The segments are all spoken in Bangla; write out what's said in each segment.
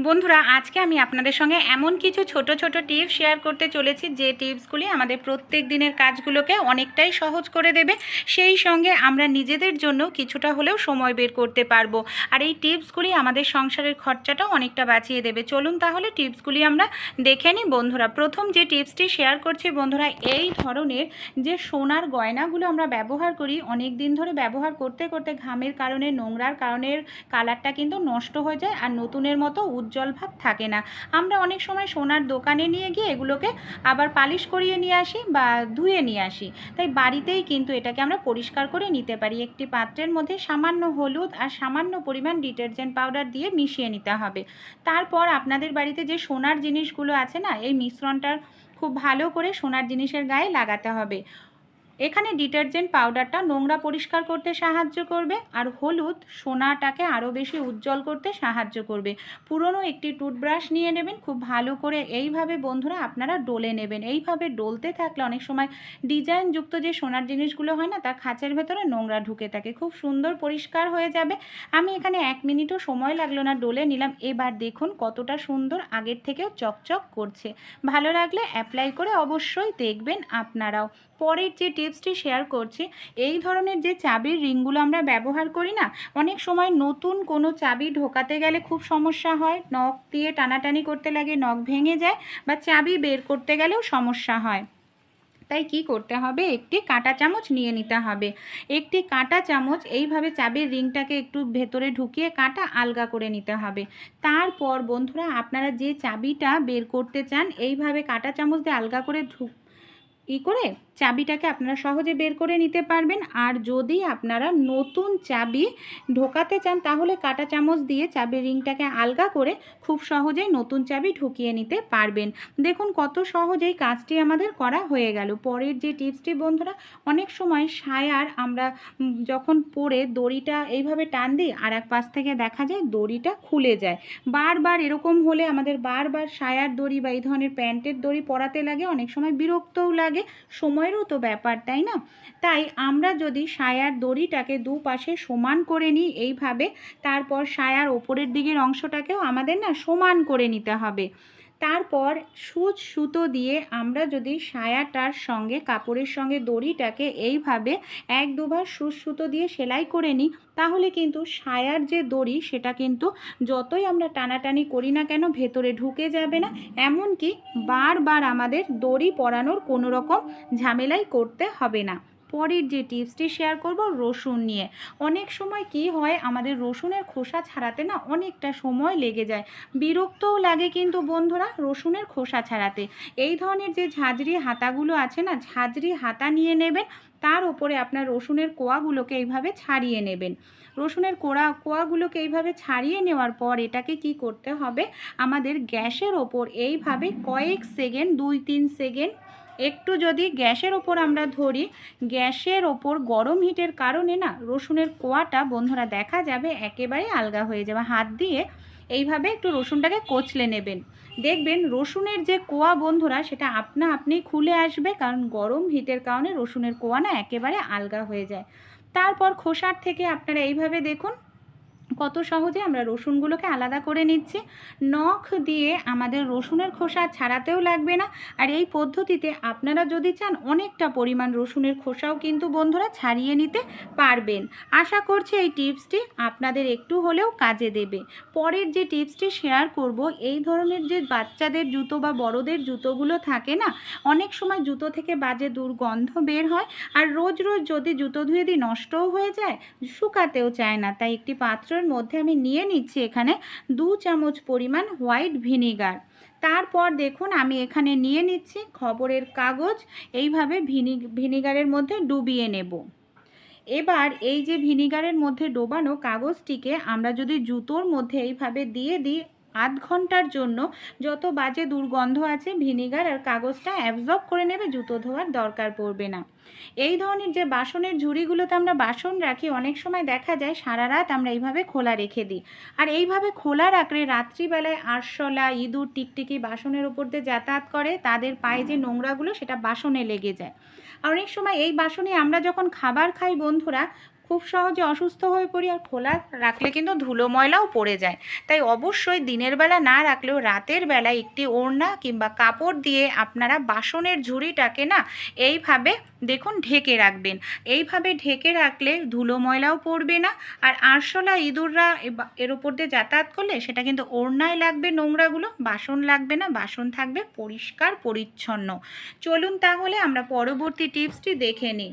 বন্ধুরা, আজকে আমি আপনাদের সঙ্গে এমন কিছু ছোট ছোট টিপস শেয়ার করতে চলেছি যে টিপসগুলি আমাদের প্রত্যেক দিনের কাজগুলোকে অনেকটাই সহজ করে দেবে। সেই সঙ্গে আমরা নিজেদের জন্য কিছুটা হলেও সময় বের করতে পারব। আর এই টিপসগুলি আমাদের সংসারের খরচাটাও অনেকটা বাঁচিয়ে দেবে। চলুন তাহলে টিপসগুলি আমরা দেখে নিই। বন্ধুরা, প্রথম যে টিপসটি শেয়ার করছি, বন্ধুরা, এই ধরনের যে সোনার গয়নাগুলো আমরা ব্যবহার করি অনেক দিন ধরে ব্যবহার করতে করতে ঘামের কারণে, নোংরার কারণে কালারটা কিন্তু নষ্ট হয়ে যায় আর নতুনের মতো উজ্জ্বল ভাব থাকে না। আমরা অনেক সময় সোনার দোকানে নিয়ে গিয়ে এগুলোকে আবার পালিশ করিয়ে নিয়ে আসি বা ধুয়ে নিয়ে আসি। তাই বাড়িতেই কিন্তু এটাকে আমরা পরিষ্কার করে নিতে পারি। একটি পাত্রের মধ্যে সামান্য হলুদ আর সামান্য পরিমাণ ডিটারজেন্ট পাউডার দিয়ে মিশিয়ে নিতে হবে। তারপর আপনাদের বাড়িতে যে সোনার জিনিসগুলো আছে না, এই মিশ্রণটার খুব ভালো করে সোনার জিনিসের গায়ে লাগাতে হবে। এখানে ডিটারজেন্ট পাউডারটা নোংরা পরিষ্কার করতে সাহায্য করবে আর হলুদ সোনাটাকে আরও বেশি উজ্জ্বল করতে সাহায্য করবে। পুরনো একটি টুথব্রাশ নিয়ে নেবেন, খুব ভালো করে এইভাবে বন্ধুরা আপনারা ডলে নেবেন। এইভাবে ডলতে থাকলে অনেক সময় ডিজাইনযুক্ত যে সোনার জিনিসগুলো হয় না তার খাঁচের ভেতরে নোংরা ঢুকে থাকে। খুব সুন্দর পরিষ্কার হয়ে যাবে। আমি এখানে এক মিনিটও সময় লাগল না, ডলে নিলাম। এবার দেখুন কতটা সুন্দর আগের থেকেও চকচক করছে। ভালো লাগলে অ্যাপ্লাই করে অবশ্যই দেখবেন আপনারাও। পরের যে টিপসটি শেয়ার করছি। এই ধরনের যে চাবির রিংগুলো আমরা ব্যবহার করি না, অনেক সময় নতুন কোনো চাবি ঢোকাতে গেলে খুব সমস্যা হয়। নখ দিয়ে টানাটানি করতে লাগে, নখ ভেঙে যায় বা চাবি বের করতে গেলেও সমস্যা হয়। তাই কি করতে হবে? একটি কাঁটা চামচ নিয়ে নিতে হবে। একটি কাঁটা চামচ এইভাবে চাবির রিংটাকে একটু ভেতরে ঢুকিয়ে কাঁটা আলগা করে নিতে হবে। তারপর বন্ধুরা, আপনারা যে চাবিটা বের করতে চান, এইভাবে কাঁটা চামচ দিয়ে আলগা করে ঢুক ই করে চাবিটাকে আপনারা সহজে বের করে নিতে পারবেন। আর যদি আপনারা নতুন চাবি ঢোকাতে চান, তাহলে কাটা চামচ দিয়ে চাবির রিংটাকে আলগা করে খুব সহজেই নতুন চাবি ঢুকিয়ে নিতে পারবেন। দেখুন কত সহজেই কাজটি আমাদের করা হয়ে গেল। পরের যে টিপসটি বন্ধুরা, অনেক সময় সায়ার আমরা যখন পরে দড়িটা এইভাবে টান দিই আর এক পাশ থেকে দেখা যায় দড়িটা খুলে যায়। বারবার এরকম হলে আমাদের বারবার সায়ার দড়ি বা এই ধরনের প্যান্টের দড়ি পরাতে লাগে, অনেক সময় বিরক্তও লাগে সময়েরও তো ব্যাপার, তাই না? তাই আমরা যদি সায়ার দড়িটাকে দুপাশে সমান করে নিই এইভাবে, তারপর সায়ার ওপরের দিকের অংশটাকেও আমাদের না সমান করে নিতে হবে। তারপর সুচ সুতো দিয়ে আমরা যদি সায়াটার সঙ্গে, কাপড়ের সঙ্গে দড়িটাকে এইভাবে এক দুবার সুচ সুতো দিয়ে সেলাই করে নিই, তাহলে কিন্তু সায়ার যে দড়ি সেটা কিন্তু যতই আমরা টানাটানি করি না কেন ভেতরে ঢুকে যাবে না। এমনকি বারবার আমাদের দড়ি পরানোর কোনো রকম ঝামেলাই করতে হবে না। পরের যে টিপসটি শেয়ার করব, রসুন নিয়ে। অনেক সময় কি হয়, আমাদের রসুনের খোসা ছাড়াতে না অনেকটা সময় লেগে যায়। বিরক্তও লাগে কিন্তু বন্ধুরা রসুনের খোসা ছাড়াতে। এই ধরনের যে ঝাঁঝরি হাতাগুলো আছে না, ঝাঁঝরি হাতা নিয়ে নেবেন, তার উপরে আপনার রসুনের কোয়াগুলোকে এইভাবে ছাড়িয়ে নেবেন। রসুনের কোড়া, কোয়াগুলোকে এইভাবে ছাড়িয়ে নেওয়ার পর এটাকে কি করতে হবে, আমাদের গ্যাসের ওপর এইভাবে কয়েক সেকেন্ড, দুই, তিন সেকেন্ড একটু যদি গ্যাসের ওপর আমরা ধরি, গ্যাসের ওপর গরম হিটের কারণে না রসুনের কোয়াটা, বন্ধুরা, দেখা যাবে একেবারে আলগা হয়ে যাবে। হাত দিয়ে এইভাবে একটু রসুনটাকে কচলে নেবেন। দেখবেন রসুনের যে কোয়া, বন্ধুরা, সেটা আপনা আপনি খুলে আসবে, কারণ গরম হিটের কারণে রসুনের কোয়া না একেবারে আলগা হয়ে যায়। তারপর খোসার থেকে আপনারা এইভাবে দেখুন কত সহজে আমরা রসুনগুলোকে আলাদা করে নিচ্ছি। নখ দিয়ে আমাদের রসুনের খোসা ছাড়াতেও লাগবে না। আর এই পদ্ধতিতে আপনারা যদি চান অনেকটা পরিমাণ রসুনের খোসাও কিন্তু বন্ধুরা ছাড়িয়ে নিতে পারবেন। আশা করছি এই টিপসটি আপনাদের একটু হলেও কাজে দেবে। পরের যে টিপসটি শেয়ার করব, এই ধরনের যে বাচ্চাদের জুতো বা বড়দের জুতোগুলো থাকে না, অনেক সময় জুতো থেকে বাজে দুর্গন্ধ বের হয়। আর রোজ রোজ যদি জুতো ধুয়ে দিই, নষ্টও হয়ে যায়, শুকাতেও চায় না। তাই একটি পাত্রের মধ্যে আমি নিয়ে নিচ্ছি এখানে দু চামচ পরিমাণ হোয়াইট ভিনিগার। তারপর দেখুন আমি এখানে নিয়ে নিচ্ছি খবরের কাগজ, এইভাবে ভিনি, ভিনিগারের মধ্যে ডুবিয়ে নেব। এবার এই যে ভিনিগারের মধ্যে ডোবানো কাগজটিকে আমরা যদি জুতোর মধ্যে এইভাবে দিয়ে দিই আধ ঘণ্টার জন্য যত বাজে দুর্গন্ধ আছে, ভিনিগার আর কাগজটা অ্যাবজর্ব করে নেবে, জুতো ধোয়ার দরকার পড়বে না। এই ধরনের যে বাসনের ঝুড়িগুলোতে আমরা বাসন রাখি, অনেক সময় দেখা যায় সারা রাত আমরা এইভাবে খোলা রেখে দিই। আর এইভাবে খোলা রাখলে রাত্রিবেলায় আরশোলা, ইঁদুর, টিকটিকি বাসনের ওপর দিয়ে যাতায়াত করে, তাদের পায়ে যে নোংরাগুলো, সেটা বাসনে লেগে যায়। আর অনেক সময় এই বাসনে আমরা যখন খাবার খাই বন্ধুরা খুব সহজে অসুস্থ হয়ে পড়ি আর খোলা রাখলে কিন্তু ধুলো ময়লাও পড়ে যায়। তাই অবশ্যই দিনের বেলা না রাখলেও রাতের বেলা একটি ওড়না কিংবা কাপড় দিয়ে আপনারা বাসনের ঝুড়িটাকে না এইভাবে দেখুন ঢেকে রাখবেন। এইভাবে ঢেকে রাখলে ধুলো ময়লাও পড়বে না আর আরশোলা ইঁদুররা এর উপর দিয়ে যাতায়াত করলে সেটা কিন্তু ওড়নায় লাগবে নোংরাগুলো, বাসন লাগবে না, বাসন থাকবে পরিষ্কার পরিচ্ছন্ন। চলুন তাহলে আমরা পরবর্তী টিপসটি দেখে নিই।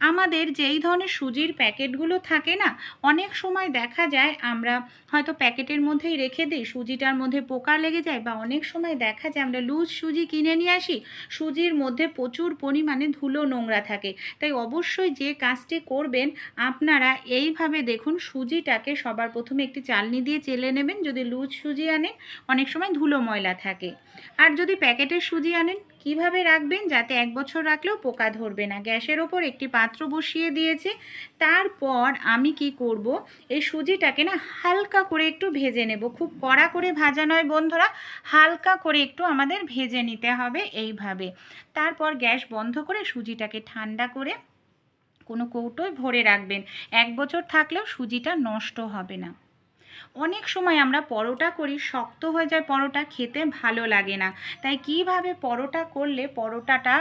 আমাদের যেই ধরনের সুজির প্যাকেটগুলো থাকে না, অনেক সময় দেখা যায় আমরা হয়তো প্যাকেটের মধ্যেই রেখে দিই, সুজিটার মধ্যে পোকা লেগে যায় বা অনেক সময় দেখা যায় আমরা লুজ সুজি কিনে নিয়ে আসি, সুজির মধ্যে প্রচুর পরিমাণে ধুলো নোংরা থাকে। তাই অবশ্যই যে কাজটি করবেন, আপনারা এইভাবে দেখুন সুজিটাকে সবার প্রথমে একটি চালনি দিয়ে চেলে নেবেন, যদি লুজ সুজি আনেন অনেক সময় ধুলো ময়লা থাকে। আর যদি প্যাকেটের সুজি আনেন কীভাবে রাখবেন যাতে এক বছর রাখলেও পোকা ধরবে না? গ্যাসের ওপর একটি পাত্র বসিয়ে দিয়েছি। তারপর আমি কি করব? এই সুজিটাকে না হালকা করে একটু ভেজে নেব। খুব কড়া করে ভাজা নয় বন্ধুরা, হালকা করে একটু আমাদের ভেজে নিতে হবে এইভাবে। তারপর গ্যাস বন্ধ করে সুজিটাকে ঠান্ডা করে কোনো কৌটোয় ভরে রাখবেন। এক বছর থাকলেও সুজিটা নষ্ট হবে না। অনেক সময় আমরা পরোটা করি, শক্ত হয়ে যায় পরোটা, খেতে ভালো লাগে না। তাই কীভাবে পরোটা করলে পরোটাটা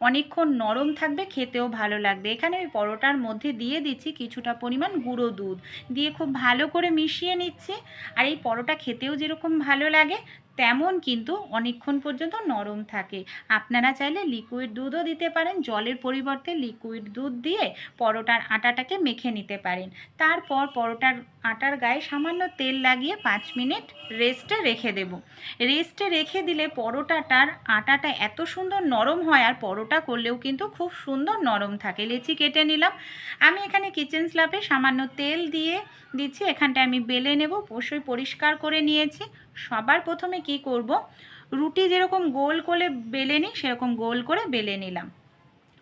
অনেকক্ষণ নরম থাকবে, খেতেও ভালো লাগবে? এখানে আমি পরোটার মধ্যে দিয়ে দিচ্ছি কিছুটা পরিমাণ গুঁড়ো দুধ। দিয়ে খুব ভালো করে মিশিয়ে নিচ্ছি। আর এই পরোটা খেতেও যেরকম ভালো লাগে তেমন কিন্তু অনেকক্ষণ পর্যন্ত নরম থাকে। আপনারা চাইলে লিকুইড দুধও দিতে পারেন, জলের পরিবর্তে লিকুইড দুধ দিয়ে পরোটার আটাটাকে মেখে নিতে পারেন। তারপর পরোটার আটার গায়ে সামান্য তেল লাগিয়ে পাঁচ মিনিট রেস্টে রেখে দেব। রেস্টে রেখে দিলে পরোটাটার আটাটা এত সুন্দর নরম হয় আর পরোটা করলেও কিন্তু খুব সুন্দর নরম থাকে। লেচি কেটে নিলাম। আমি এখানে কিচেন স্ল্যাপে সামান্য তেল দিয়ে দিচ্ছি। এখানটায় আমি বেলে নেব অবশ্যই পরিষ্কার করে নিয়েছি। সবার প্রথমে কি করব? রুটি যেরকম গোল করে বেলে নিই, সেরকম গোল করে বেলে নিলাম।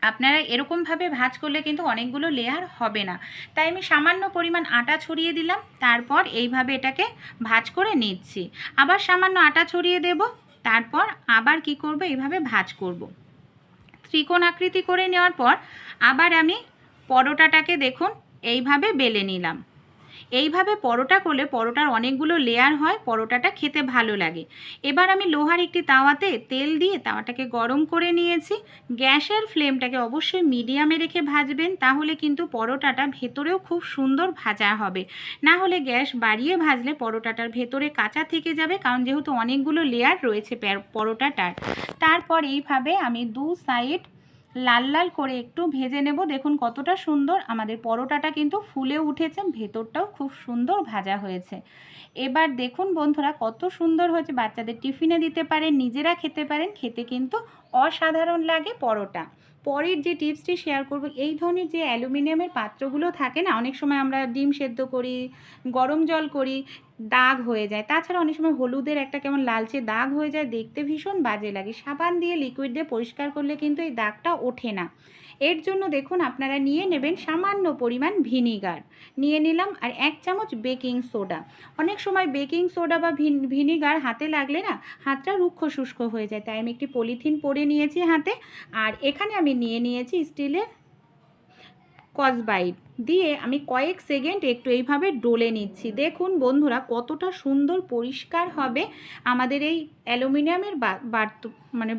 আপনারা এরকমভাবে ভাজ করলে কিন্তু অনেকগুলো লেয়ার হবে না। তাই আমি সামান্য পরিমাণ আটা ছড়িয়ে দিলাম, তারপর এইভাবে এটাকে ভাজ করে নিচ্ছি। আবার সামান্য আটা ছড়িয়ে দেব, তারপর আবার কি করব? এইভাবে ভাজ করব। ত্রিকোণ আকৃতি করে নেওয়ার পর আবার আমি পরোটাটাকে দেখুন, এইভাবে বেলে নিলাম। এইভাবে পরোটা করলে পরোটার অনেকগুলো লেয়ার হয়, পরোটাটা খেতে ভালো লাগে। এবার আমি লোহার একটি তাওয়াতে তেল দিয়ে তাওয়াটাকে গরম করে নিয়েছি। গ্যাসের ফ্লেমটাকে অবশ্যই মিডিয়ামে রেখে ভাজবেন, তাহলে কিন্তু পরোটাটা ভেতরেও খুব সুন্দর ভাজা হবে। না হলে গ্যাস বাড়িয়ে ভাজলে পরোটাটার ভেতরে কাঁচা থেকে যাবে, কারণ যেহেতু অনেকগুলো লেয়ার রয়েছে পরোটাটার। তারপর এইভাবে আমি দু সাইড লাল লাল করে একটু ভেজে নেব। দেখুন কতটা সুন্দর। আমাদের পরোটাটা কিন্তু ফুলে উঠেছে, ভেতরটাও খুব সুন্দর ভাজা হয়েছে। এবার দেখুন বন্ধুরা কত সুন্দর হয়েছে। বাচ্চাদের টিফিনে দিতে পারেন, নিজেরা খেতে পারেন, খেতে কিন্তু অসাধারণ লাগে পরোটা। পরের যে টিপসটি শেয়ার করব, এই ধরনের যে অ্যালুমিনিয়ামের পাত্রগুলো থাকে না, অনেক সময় আমরা ডিম সেদ্ধ করি, গরম জল করি দাগ হয়ে যায়। তাছাড়া অনেক সময় হলুদের একটা কেমন লালচে দাগ হয়ে যায়, দেখতে ভীষণ বাজে লাগে। সাবান দিয়ে লিকুইড দিয়ে পরিষ্কার করলে কিন্তু এই দাগটা ওঠে না। এর জন্য দেখুন আপনারা নিয়ে নেবেন সামান্য পরিমাণ ভিনিগার। নিয়ে নিলাম আর এক চামচ বেকিং সোডা। অনেক সময় বেকিং সোডা বা ভিন- ভিনিগার হাতে লাগলে না হাতটা রুক্ষ শুষ্ক হয়ে যায়। তাই আমি একটি পলিথিন পরে নিয়েছি হাতে। আর এখানে আমি নিয়ে নিয়েছি স্টিলের কসবাইট দিয়ে আমি কয়েক সেকেন্ড একটু এইভাবে ডলে নিচ্ছি। দেখুন বন্ধুরা, কতটা সুন্দর পরিষ্কার হবে আমাদের এই অ্যালুমিনিয়ামের মানে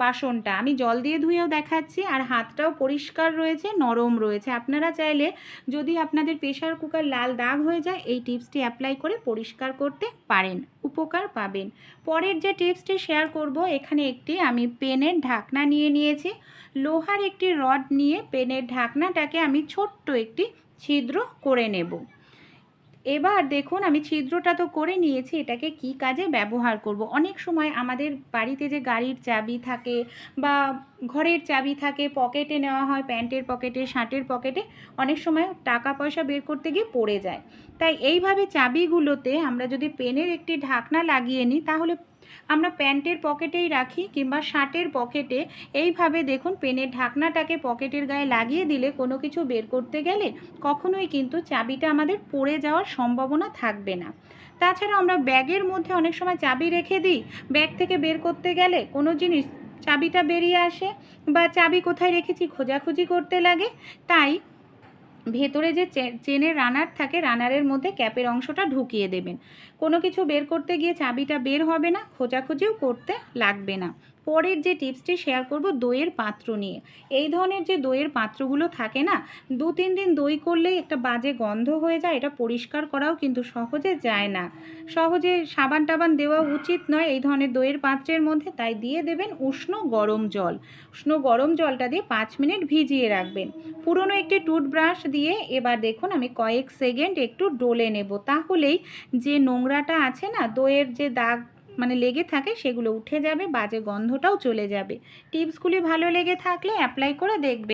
বাসনটা। আমি জল দিয়ে ধুয়েও দেখাচ্ছি আর হাতটাও পরিষ্কার রয়েছে, নরম রয়েছে। আপনারা চাইলে যদি আপনাদের প্রেশার কুকার লাল দাগ হয়ে যায়, এই টিপসটি অ্যাপ্লাই করে পরিষ্কার করতে পারেন, উপকার পাবেন। পরের যে টিপসটি শেয়ার করব, এখানে একটি আমি পেনের ঢাকনা নিয়ে নিয়েছি। লোহার একটি রড নিয়ে পেনের ঢাকনাটাকে আমি ছোট্ট একটি ছিদ্র করে নেব। এবার দেখুন, আমি ছিদ্রটা তো করে নিয়েছি, এটাকে কি কাজে ব্যবহার করব? অনেক সময় আমাদের বাড়িতে যে গাড়ির চাবি থাকে বা ঘরের চাবি থাকে, পকেটে নেওয়া হয়, প্যান্টের পকেটে, শার্টের পকেটে, অনেক সময় টাকা পয়সা বের করতে গিয়ে পড়ে যায়। তাই এইভাবে চাবিগুলোতে আমরা যদি পেনের একটি ঢাকনা লাগিয়ে নিই, তাহলে আমরা প্যান্টের পকেটেই রাখি কিংবা শার্টের পকেটে। এইভাবে দেখুন পেনের ঢাকনাটাকে পকেটের গায়ে লাগিয়ে দিলে কোনো কিছু বের করতে গেলে কখনোই কিন্তু চাবিটা আমাদের পড়ে যাওয়ার সম্ভাবনা থাকবে না। তাছাড়া আমরা ব্যাগের মধ্যে অনেক সময় চাবি রেখে দিই। ব্যাগ থেকে বের করতে গেলে কোনো জিনিস, চাবিটা বেরিয়ে আসে বা চাবি কোথায় রেখেছি খোঁজাখুঁজি করতে লাগে। তাই ভেতরে যে চেনের রানার থাকে, রানারের মধ্যে ক্যাপের অংশটা ঢুকিয়ে দেবেন। কোনো কিছু বের করতে গিয়ে চাবিটা বের হবে না, খোঁজাখুঁজিও করতে লাগবে না। পরের যে টিপসটি শেয়ার করব, দইয়ের পাত্র নিয়ে। এই ধরনের যে দইয়ের পাত্রগুলো থাকে না, দু তিন দিন দই করলেই একটা বাজে গন্ধ হয়ে যায়, এটা পরিষ্কার করাও কিন্তু সহজে যায় না। সহজে সাবান টাবান দেওয়া উচিত নয় এই ধরনের দইয়ের পাত্রের মধ্যে, তাই দিয়ে দেবেন উষ্ণ গরম জল। উষ্ণ গরম জলটা দিয়ে পাঁচ মিনিট ভিজিয়ে রাখবেন। পুরনো একটি টুথব্রাশ দিয়ে এবার দেখুন, আমি কয়েক সেকেন্ড একটু ডলে নেব। তাহলেই যে নোংরাটা আছে না, দইয়ের যে দাগ মানে লেগে থাকে সেগুলো উঠে যাবে, বাজে গন্ধটাও চলে যাবে। টিপসগুলি ভালো লেগে থাকলে অ্যাপ্লাই করে দেখবে।